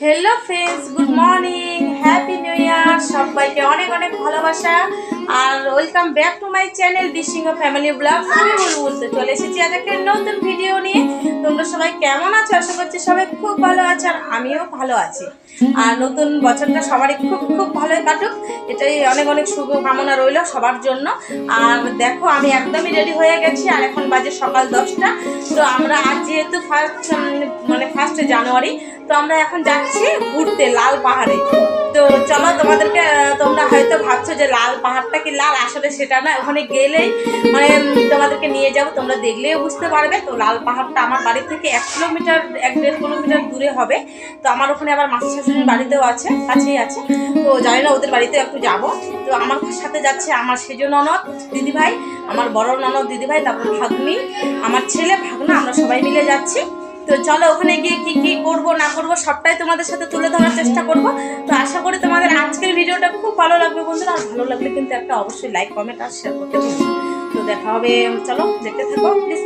Hello friends good morning happy new year সবাইকে অনেক অনেক ভালোবাসা। আর welcome back to my channel বিসিংহ family blog আমি বলব বলতে চলে এসেছি আজ একটা নতুন ভিডিও নিয়ে। তোমরা সবাই কেমন আছো? আশা করছি সবাই খুব ভালো আছে, আর আমিও ভালো আছি। আর নতুন বছরটা সবারই খুব খুব ভালোই কাটুক। এটাই অনেক অনেক শুভ কামনা রইল সবার জন্য। আর দেখো, আমি একদমই রেডি হয়ে গেছি, আর এখন বাজে সকাল দশটা। তো আমরা আজ যেহেতু ফার্স্ট মানে ফার্স্ট জানুয়ারি, তো আমরা এখন যাচ্ছি ঘুরতে লাল পাহাড়ে। তো চলো তোমাদেরকে, তোমরা হয়তো ভাবছ যে লাল পাহাড়টা কি লাল? আসলে সেটা না, ওখানে গেলেই মানে তোমাদেরকে নিয়ে যাব, তোমরা দেখলেও বুঝতে পারবে। তো লাল পাহাড়টা আমার বাড়ি থেকে এক কিলোমিটার, এক দেড় কিলোমিটার দূরে হবে। তো আমার ওখানে আবার মাসি শাশুড়ির বাড়িতেও আছে, কাছেই আছে। তো জানি না ওদের বাড়িতে একটু যাব। তো আমার সাথে যাচ্ছে আমার সেজ ননদ দিদিভাই, আমার বড় ননদ দিদিভাই, তারপর ভাগ্নি, আমার ছেলে ভাগনা, আমরা সবাই মিলে যাচ্ছি। তো চলো ওখানে গিয়ে কি কি করব, না করব, সবটাই তোমাদের সাথে তুলে ধরার চেষ্টা করব। তো আশা করি তোমাদের আজকের ভিডিওটা খুব ভালো লাগবে বন্ধুরা। আর ভালো লাগলে কিন্তু একটা অবশ্যই লাইক কমেন্ট আর শেয়ার করতে তো দেখা হবে, চলো দেখতে থাকো। প্লিজ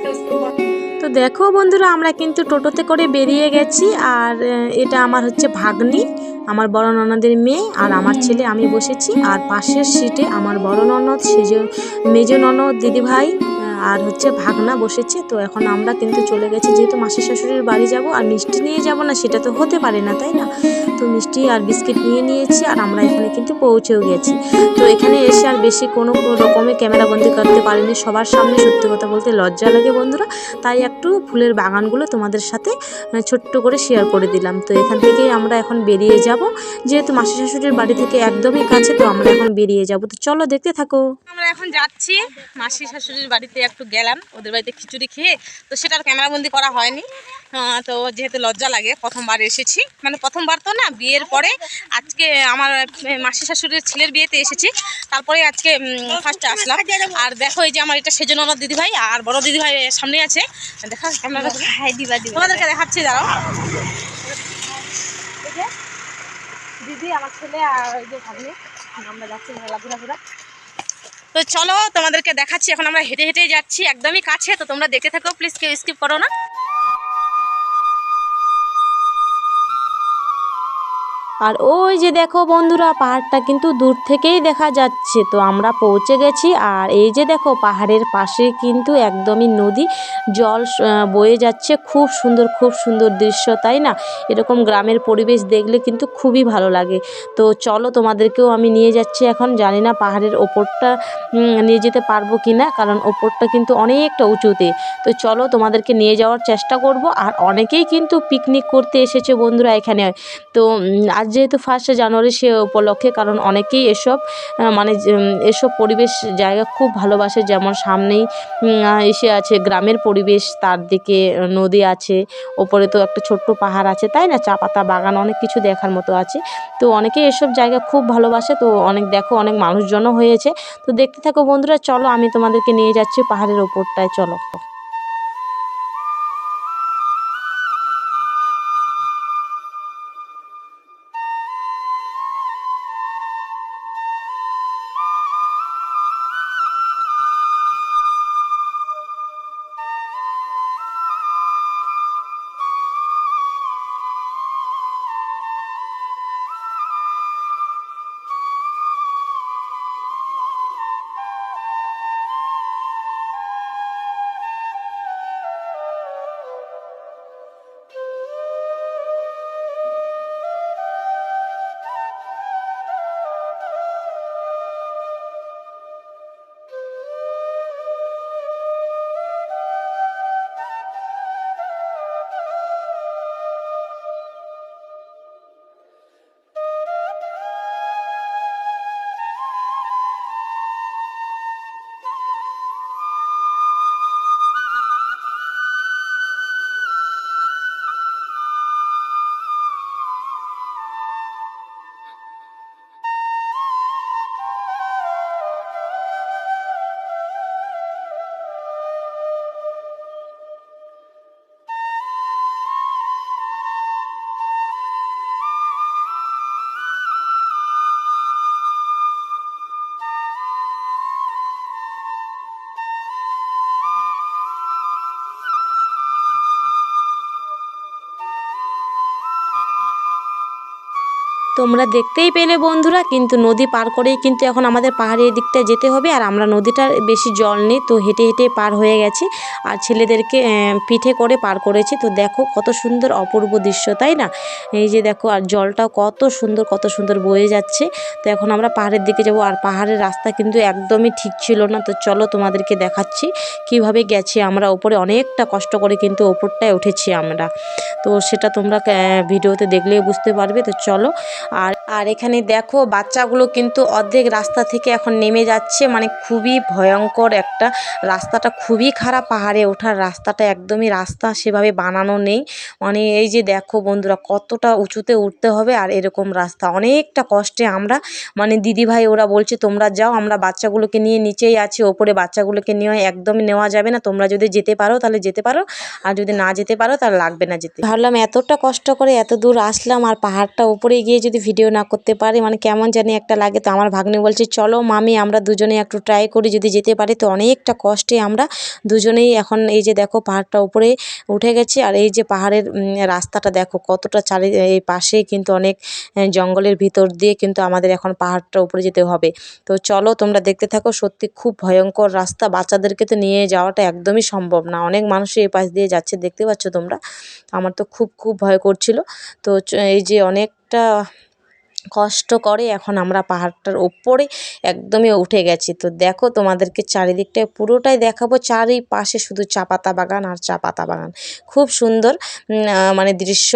তো দেখো বন্ধুরা, আমরা কিন্তু টোটোতে করে বেরিয়ে গেছি। আর এটা আমার হচ্ছে ভাগ্নি, আমার বড় ননদের মেয়ে আর আমার ছেলে। আমি বসেছি। আর পাশের সিটে আমার বড় ননদ, সেজ, মেজ ননদ, দিদিভাই আর হচ্ছে ভাগনা বসেছে তো এখন আমরা কিন্তু চলে গেছি যেহেতু মাসি শাশুড়ির বাড়ি যাব আর মিষ্টি নিয়ে যাব না সেটা তো হতে পারে না তাই না? তো মিষ্টি আর বিস্কিট নিয়ে নিয়েছি আর আমরা এখানে কিন্তু পৌঁছেও গেছি। তো এখানে এসে আর বেশি কোনো রকমের ক্যামেরা বন্দি করতে পারিনি সবার সামনে সত্যি কথা বলতে লজ্জা লাগে বন্ধুরা। তাই একটু ফুলের বাগানগুলো তোমাদের সাথে আহ, ছোট্ট করে শেয়ার করে দিলাম। তো এখান থেকেই আমরা এখন বেরিয়ে যাব যেহেতু মাসি শাশুড়ির বাড়ি থেকে একদমই কাছে তো আমরা এখন বেরিয়ে যাব। তো চলো দেখতে থাকো। আমরা এখন যাচ্ছি মাসি শাশুড়ির বাড়িতে একটু গেলাম ওদের বাড়িতে খিচুড়ি খেয়ে তো সেটার ক্যামেরাবন্দি করা হয়নি। তো যেহেতু লজ্জা লাগে প্রথমবার এসেছি। মানে প্রথমবার তো না বিয়ের পরে আজকে আমার মাসি শাশুড়ির ছেলের বিয়েতে এসেছি। তারপরে আজকে ফার্স্টে আসলাম। আর দেখো এই যে আমার এটা সেজন্য দিদিভাই আর বড় দিদিভাই সামনে আছে। দেখা ক্যামেরা তোমাদেরকে দেখাচ্ছি দাঁড়াও। দিদি আমার ছেলে আর ওই যে ভাগ্নি আমরা যাচ্ছি ঘোরা ঘোরা তো চলো তোমাদেরকে দেখাচ্ছি, এখন আমরা হেঁটে হেঁটে যাচ্ছি, একদমই কাছে, তো তোমরা দেখে থাকো প্লিজ কেউ স্কিপ করো না। আর ওই যে দেখো বন্ধুরা, পাহাড়টা কিন্তু দূর থেকেই দেখা যাচ্ছে। তো আমরা পৌঁছে গেছি আর এই যে দেখো পাহাড়ের পাশে কিন্তু একদমই নদী। জল বয়ে যাচ্ছে খুব সুন্দর খুব সুন্দর দৃশ্য, তাই না? এরকম গ্রামের পরিবেশ দেখলে কিন্তু খুবই ভালো লাগে। তো চলো তোমাদেরকেও আমি নিয়ে যাচ্ছি এখন। জানি না পাহাড়ের ওপরটা নিয়ে যেতে পারব কি না, কারণ ওপরটা কিন্তু অনেকটা উঁচুতে। তো চলো তোমাদেরকে নিয়ে যাওয়ার চেষ্টা করব। আর অনেকেই কিন্তু পিকনিক করতে এসেছে বন্ধুরা এখানে। তো আজ যেহেতু ফার্স্টে জানুয়ারি সে উপলক্ষে, কারণ অনেকেই এসব মানে এসব পরিবেশ জায়গা খুব ভালোবাসে। যেমন সামনেই এসে আছে গ্রামের পরিবেশ, তার দিকে নদী আছে, ওপরে তো একটা ছোট্ট পাহাড় আছে, তাই না? চা পাতা বাগান, অনেক কিছু দেখার মতো আছে। তো অনেকেই এসব জায়গা খুব ভালোবাসে, তো অনেক, দেখো, অনেক মানুষজনও হয়েছে। তো দেখতে থাকো বন্ধুরা, চলো আমি তোমাদেরকে নিয়ে যাচ্ছি পাহাড়ের ওপরটায়, চলো। তোমরা দেখতেই পেলে বন্ধুরা, কিন্তু নদী পার করেই কিন্তু এখন আমাদের পাহাড়ের দিকটা যেতে হবে, আর আমরা নদীটার বেশি জল নেই, তো হেঁটে হেঁটে পার হয়ে গেছি, আর ছেলেদেরকে পিঠে করে পার করেছি, তো দেখো কত সুন্দর অপূর্ব দৃশ্য, তাই না? এই যে দেখো, আর জলটাও কত সুন্দর কত সুন্দর বয়ে যাচ্ছে, তো এখন আমরা পাহাড়ের দিকে যাব, আর পাহাড়ের রাস্তা কিন্তু একদমই ঠিক ছিল না, তো চলো তোমাদেরকে দেখাচ্ছি, কীভাবে গেছি আমরা ওপরে অনেকটা কষ্ট করে কিন্তু ওপরটায় উঠেছি আমরা, তো সেটা তোমরা ভিডিওতে দেখলেই বুঝতে পারবে, তো চলো আর আর এখানে দেখো বাচ্চাগুলো কিন্তু অর্ধেক রাস্তা থেকে এখন নেমে যাচ্ছে। মানে খুবই ভয়ঙ্কর একটা রাস্তাটা, খুবই খারাপ পাহাড়ে ওঠার রাস্তাটা, একদমই রাস্তা সেভাবে বানানো নেই। মানে এই যে দেখো বন্ধুরা কতটা উঁচুতে উঠতে হবে আর এরকম রাস্তা। অনেকটা কষ্টে আমরা মানে দিদিভাই ওরা বলছে, তোমরা যাও, আমরা বাচ্চাগুলোকে নিয়ে নিচেই আছি, ওপরে বাচ্চাগুলোকে নিয়ে একদমই নেওয়া যাবে না। তোমরা যদি যেতে পারো তাহলে যেতে পারো, আর যদি না যেতে পারো তাহলে লাগবে না যেতে। ভাবলাম এতটা কষ্ট করে এত দূর আসলাম আর পাহাড়টা উপরে গিয়ে যদি ভিডিও না করতে পারি মানে কেমন জানি একটা লাগে। তো আমার ভাগ্নি বলছে, চলো মামি, আমরা দুজনে একটু ট্রাই করি, যদি যেতে পারি। তো অনেকটা কষ্টে আমরা দুজনেই এখন এই যে দেখো পাহাড়টা উপরে উঠে গেছি, আর এই যে পাহাড়ের রাস্তাটা দেখো কতটা চারি, এই পাশে কিন্তু অনেক জঙ্গলের ভিতর দিয়ে কিন্তু আমাদের এখন পাহাড়টা উপরে যেতে হবে। তো চলো, তোমরা দেখতে থাকো, সত্যি খুব ভয়ঙ্কর রাস্তা। বাচ্চাদেরকে তো নিয়ে যাওয়াটা একদমই সম্ভব না। অনেক মানুষই এই পাশ দিয়ে যাচ্ছে, দেখতে পাচ্ছ তোমরা? আমার তো খুব খুব ভয় করছিল। তো এই যে অনেকটা কষ্ট করে এখন আমরা পাহাড়টার ওপরে একদমই উঠে গেছি। তো দেখো তোমাদেরকে চারিদিকটা পুরোটাই দেখাবো। চারিপাশে শুধু চা পাতা বাগান আর চা পাতা বাগান। খুব সুন্দর মানে দৃশ্য।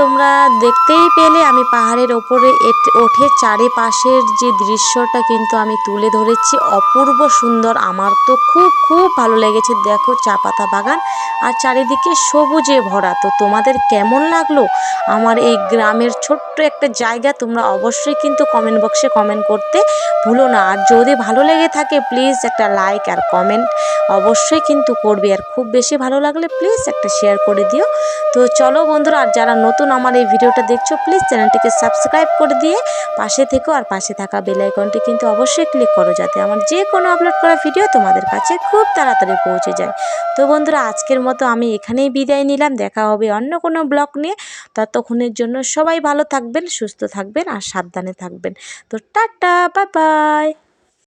তোমরা দেখতেই পেলে, আমি পাহাড়ের ওপরে ওঠে। চারিপাশের যে দৃশ্যটা কিন্তু আমি তুলে ধরেছি, অপূর্ব সুন্দর। আমার তো খুব খুব ভালো লেগেছে। দেখো, চা পাতা বাগান আর চারিদিকে সবুজে ভরা। তো তোমাদের কেমন লাগল আমার এই গ্রামের ছোট্ট একটা জায়গা, তোমরা অবশ্যই কিন্তু কমেন্ট বক্সে কমেন্ট করতে ভুলো না। আর যদি ভালো লেগে থাকে প্লিজ একটা লাইক আর কমেন্ট অবশ্যই কিন্তু করবে। আর খুব বেশি ভালো লাগলে প্লিজ একটা শেয়ার করে দিও। তো চলো বন্ধুরা, আর যারা নতুন আমার এই ভিডিওটা দেখছ প্লিজ চ্যানেলটিকে সাবস্ক্রাইব করে দিয়ে পাশে থেকো আর পাশে থাকা বেল আইকনটি কিন্তু অবশ্যই ক্লিক করো যাতে আমার যে কোনো আপলোড করা ভিডিও তোমাদের কাছে খুব তাড়াতাড়ি পৌঁছে যায়। তো বন্ধুরা, আজকের মতো আমি এখানেই বিদায় নিলাম। দেখা হবে অন্য কোনো ব্লগ নিয়ে। ততক্ষণের জন্য সবাই ভালো থাকবেন, সুস্থ থাকবেন আর সাবধানে থাকবেন। তো টাটা বাই বাই